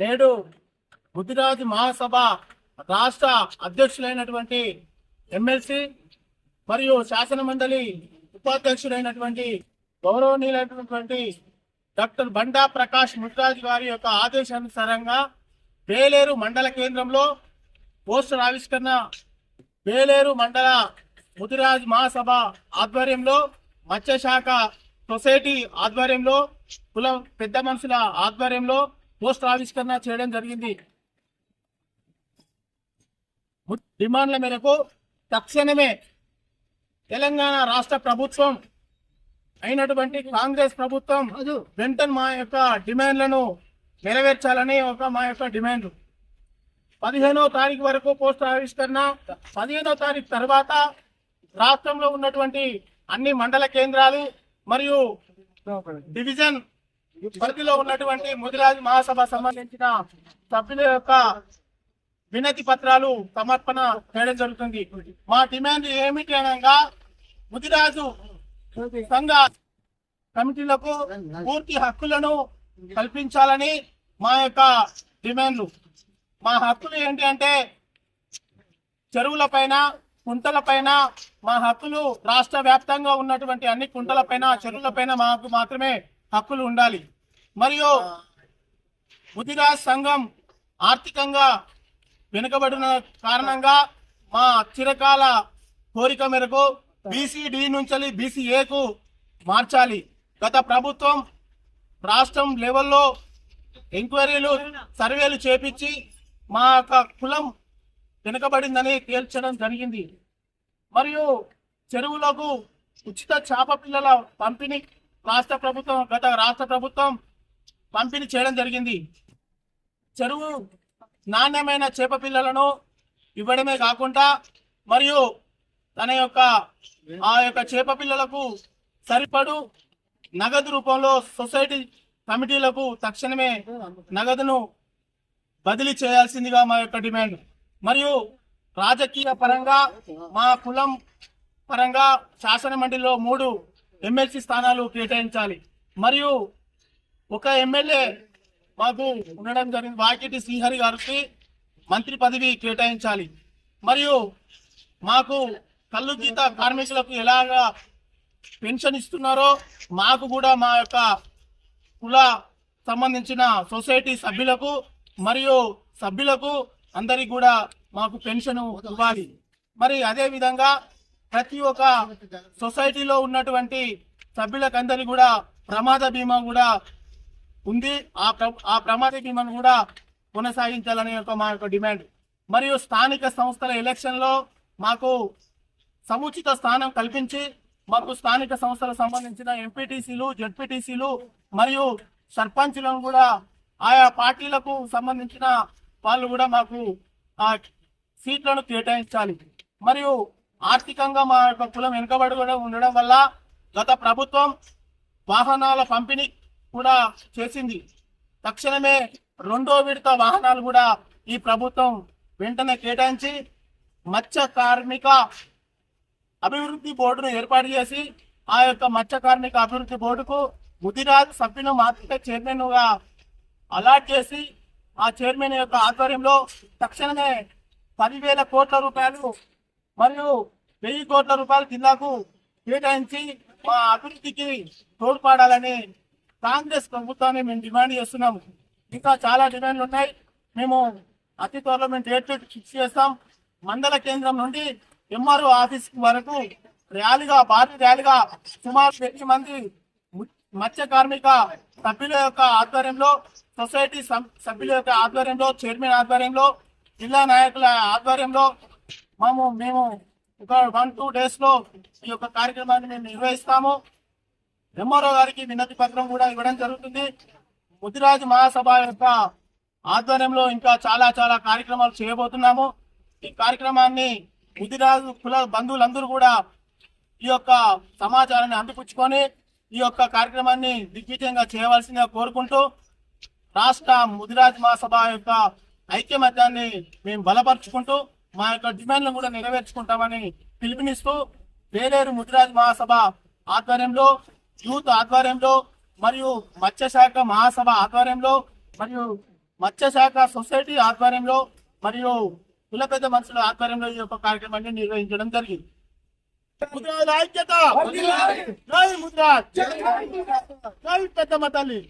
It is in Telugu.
నేడు ముదిరాజు మహాసభ రాష్ట్ర అధ్యక్షులైనటువంటి ఎమ్మెల్సీ మరియు శాసన మండలి ఉపాధ్యక్షుడైనటువంటి గౌరవనీయులైనటువంటి డాక్టర్ బండా ప్రకాష్ ముదిరాజు గారి యొక్క ఆదేశానుసారంగా వేలేరు మండల కేంద్రంలో పోస్టర్ ఆవిష్కరణ వేలేరు మండల ముదిరాజ్ మహాసభ ఆధ్వర్యంలో మత్స్యశాఖ సొసైటీ ఆధ్వర్యంలో కుల పెద్ద మనుషుల ఆధ్వర్యంలో పోస్టర్ ఆవిష్కరణ చేయడం జరిగింది. డిమాండ్ల మేరకు తక్షణమే తెలంగాణ రాష్ట్ర ప్రభుత్వం అయినటువంటి కాంగ్రెస్ ప్రభుత్వం వెంటనే మా యొక్క డిమాండ్లను నెరవేర్చాలని ఒక మా యొక్క డిమాండ్. పదిహేనో తారీఖు వరకు పోస్టర్ ఆవిష్కరణ పదిహేనో తారీఖు తర్వాత రాష్ట్రంలో ఉన్నటువంటి అన్ని మండల కేంద్రాలు మరియు డివిజన్ పరిధిలో ఉన్నటువంటి ముదిరాజ్ మహాసభ సంబంధించిన సభ్యుల యొక్క వినతి పత్రాలు సమర్పణ చేయడం జరుగుతుంది. మా డిమాండ్ ఏమిటి అనగా ముదిరాజు సంఘ కమిటీలకు పూర్తి హక్కులను కల్పించాలని మా యొక్క డిమాండ్లు మా హక్కులు ఏంటి అంటే చెరువుల పైన కుంటల పైన మా హక్కులు రాష్ట్ర వ్యాప్తంగా ఉన్నటువంటి అన్ని కుంటల పైన చెరువుల పైన మాకు మాత్రమే హక్కులు ఉండాలి. మరియు ముదిరాజ్ సంఘం ఆర్థికంగా వెనుకబడిన కారణంగా మా చిరకాల కోరిక మేరకు బీసీడి నుంచి బీసీఏకు మార్చాలి. గత ప్రభుత్వం రాష్ట్రం లెవెల్లో ఎంక్వైరీలు సర్వేలు చేపించి మా యొక్క కులం వెనుకబడిందని తేల్చడం జరిగింది. మరియు చెరువులకు ఉచిత చేప పిల్లల పంపిణీ రాష్ట్ర ప్రభుత్వం గత రాష్ట్ర ప్రభుత్వం పంపిణీ చేయడం జరిగింది. చెరువు నాణ్యమైన చేప పిల్లలను ఇవ్వడమే కాకుండా మరియు తన యొక్క ఆ యొక్క చేప పిల్లలకు సరిపడు నగదు రూపంలో సొసైటీ కమిటీలకు తక్షణమే నగదును బదిలీ చేయాల్సిందిగా మా యొక్క డిమాండ్. మరియు రాజకీయ పరంగా మా కులం పరంగా శాసన మండలిలో మూడు ఎమ్మెల్సీ స్థానాలు కేటాయించాలి. మరియు ఒక ఎమ్మెల్యే మాకు ఉండడం జరిగింది. వాకిటి శ్రీహరి గారికి మంత్రి పదవి కేటాయించాలి. మరియు మాకు కళ్ళు గీత కార్మికులకు ఎలాగా పెన్షన్ ఇస్తున్నారో మాకు కూడా మా యొక్క కుల సంబంధించిన సొసైటీ సభ్యులకు మరియు సభ్యులకు అందరికి కూడా మాకు పెన్షన్ ఇవ్వాలి. మరి అదే విధంగా ప్రతి ఒక్క సొసైటీలో ఉన్నటువంటి సభ్యులకందరికి కూడా ప్రమాద బీమా కూడా ఉంది. ఆ ప్ర- ఆ ప్రమాదకి మనం కూడా కొనసాగించాలని ఒక మా యొక్క డిమాండ్. మరియు స్థానిక సంస్థల ఎలక్షన్లో మాకు సముచిత స్థానం కల్పించి మాకు స్థానిక సంస్థలకు సంబంధించిన ఎంపీటీసీలు జెడ్పీటీసీలు మరియు సర్పంచ్లను కూడా ఆయా పార్టీలకు సంబంధించిన వాళ్ళు కూడా మాకు ఆ సీట్లను కేటాయించాలి. మరియు ఆర్థికంగా మా యొక్క కులం వెనుకబడి కూడా ఉండడం వల్ల గత ప్రభుత్వం వాహనాల పంపిణీ కూడా చేసింది. తక్షణమే రెండో విడత వాహనాలు కూడా ఈ ప్రభుత్వం వెంటనే కేటాయించి మత్స్య కార్మిక అభివృద్ధి బోర్డును ఏర్పాటు చేసి ఆ యొక్క మత్స్య కార్మిక అభివృద్ధి బోర్డుకు ముదిరాజ్ సభ్యును మాత్రమే చైర్మన్గా అలాట్ చేసి ఆ చైర్మన్ యొక్క ఆధ్వర్యంలో తక్షణమే పదివేల కోట్ల రూపాయలు మరియు వెయ్యి కోట్ల రూపాయలు జిల్లాకు కేటాయించి మా అభివృద్ధికి తోడ్పడాలని కాంగ్రెస్ ప్రభుత్వాన్ని మేము డిమాండ్ చేస్తున్నాము. ఇంకా చాలా డిమాండ్లు ఉన్నాయి. మేము అతి త్వరలో మేము డేట్ ఫిక్స్ చేస్తాం. మండల కేంద్రం నుండి ఎంఆర్ఓ ఆఫీస్ వరకు ర్యాలీగా భారీ ర్యాలీగా సుమారు వెయ్యి మంది మత్స్య కార్మిక సభ్యుల యొక్క ఆధ్వర్యంలో సొసైటీ సభ్యుల యొక్క ఆధ్వర్యంలో చైర్మన్ ఆధ్వర్యంలో జిల్లా నాయకుల ఆధ్వర్యంలో మేము మేము ఒక వన్ టూ డేస్లో ఈ యొక్క కార్యక్రమాన్ని మేము నిర్వహిస్తాము. ఎంఆర్ఓ గారికి వినతి పత్రం కూడా ఇవ్వడం జరుగుతుంది. ముదిరాజు మహాసభ యొక్క ఆధ్వర్యంలో ఇంకా చాలా చాలా కార్యక్రమాలు చేయబోతున్నాము. ఈ కార్యక్రమాన్ని ముదిరాజు కుల బంధువులందరూ కూడా ఈ యొక్క సమాచారాన్ని అందిపుచ్చుకొని ఈ యొక్క కార్యక్రమాన్ని దిగ్విజయంగా చేయవలసిందిగా కోరుకుంటూ రాష్ట్ర ముదిరాజ్ మహాసభ యొక్క ఐక్యమత్యాన్ని మేము బలపరుచుకుంటూ మా యొక్క డిమాండ్లు కూడా నెరవేర్చుకుంటామని పిలుపునిస్తూ వేలేరు ముదిరాజ్ మహాసభ ఆధ్వర్యంలో యూత్ ఆధ్వర్యంలో మరియు మత్స్యశాఖ మహాసభ ఆధ్వర్యంలో మరియు మత్స్యశాఖ సొసైటీ ఆధ్వర్యంలో మరియు కుల పెద్ద మనుషుల ఆధ్వర్యంలో ఈ యొక్క కార్యక్రమాన్ని నిర్వహించడం జరిగింది. ఐక్యత జై ముద్రాజ్ జై పెద్దమ్మ తల్లి!